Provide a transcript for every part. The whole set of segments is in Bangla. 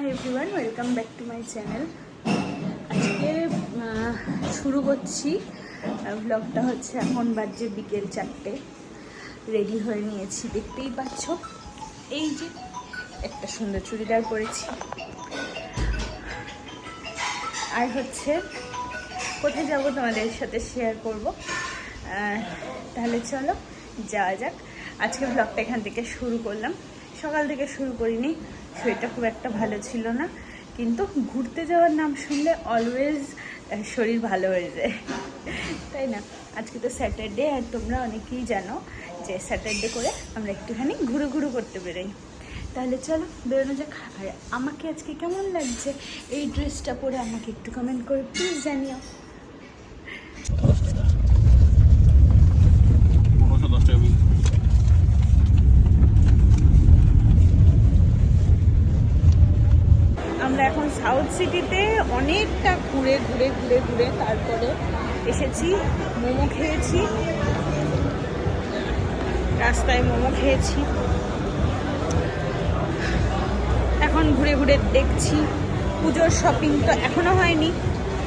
Hi everyone welcome back to my channel আজকে শুরু করছি ব্লগটা হচ্ছে এখন বাজে বিকেল চারটে। রেডি হয়ে নিয়েছি, দেখতেই পাচ্ছ? এই যে, একটা সুন্দর চুড়িদার পরেছি। আর হচ্ছে, কোথায় যাব তোমাদের সাথে শেয়ার করব? তাহলে চলো, যাওয়া যাক। আজকে ব্লগটা এখান থেকে শুরু করলাম। সকাল থেকে শুরু করিনি, শরীরটা খুব একটা ভালো ছিল না। কিন্তু ঘুরতে যাওয়ার নাম শুনলে অলওয়েজ শরীর ভালো হয়ে যায়। তাই না? আজকে তো স্যাটারডে আর তোমরা অনেকেই জানো যে স্যাটারডে করে আমরা একটুখানি ঘুরু ঘুরু করতে বেরোই। তাহলে চলো, বেরোনো যাক। আর আমাকে আজকে কেমন লাগছে? এই ড্রেসটা পরে আমাকে একটু কমেন্ট করে প্লিজ জানিও। এখন সাউথ সিটিতে অনেকটা ঘুরে ঘুরে ঘুরে ঘুরে তারপরে এসেছি, মোমো খেয়েছি। রাস্তায় মোমো খেয়েছি। এখন ঘুরে ঘুরে দেখছি। পুজোর শপিং তো এখনও হয়নি।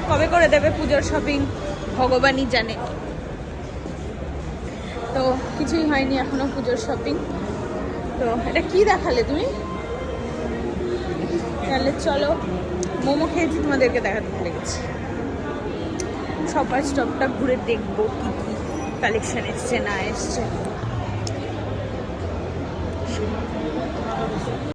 কবে করে দেবে পুজোর শপিং ভগবানই জানে। তো কিছুই হয়নি এখনও পুজোর শপিং তো এটা কি দেখালে তুমি? তাহলে চলো, মোমো খেয়েছি, তোমাদেরকে দেখাতে ভুলে গেছি। সবার স্টপটা ঘুরে দেখব কি কি কালেকশন এসছে, না এসছে।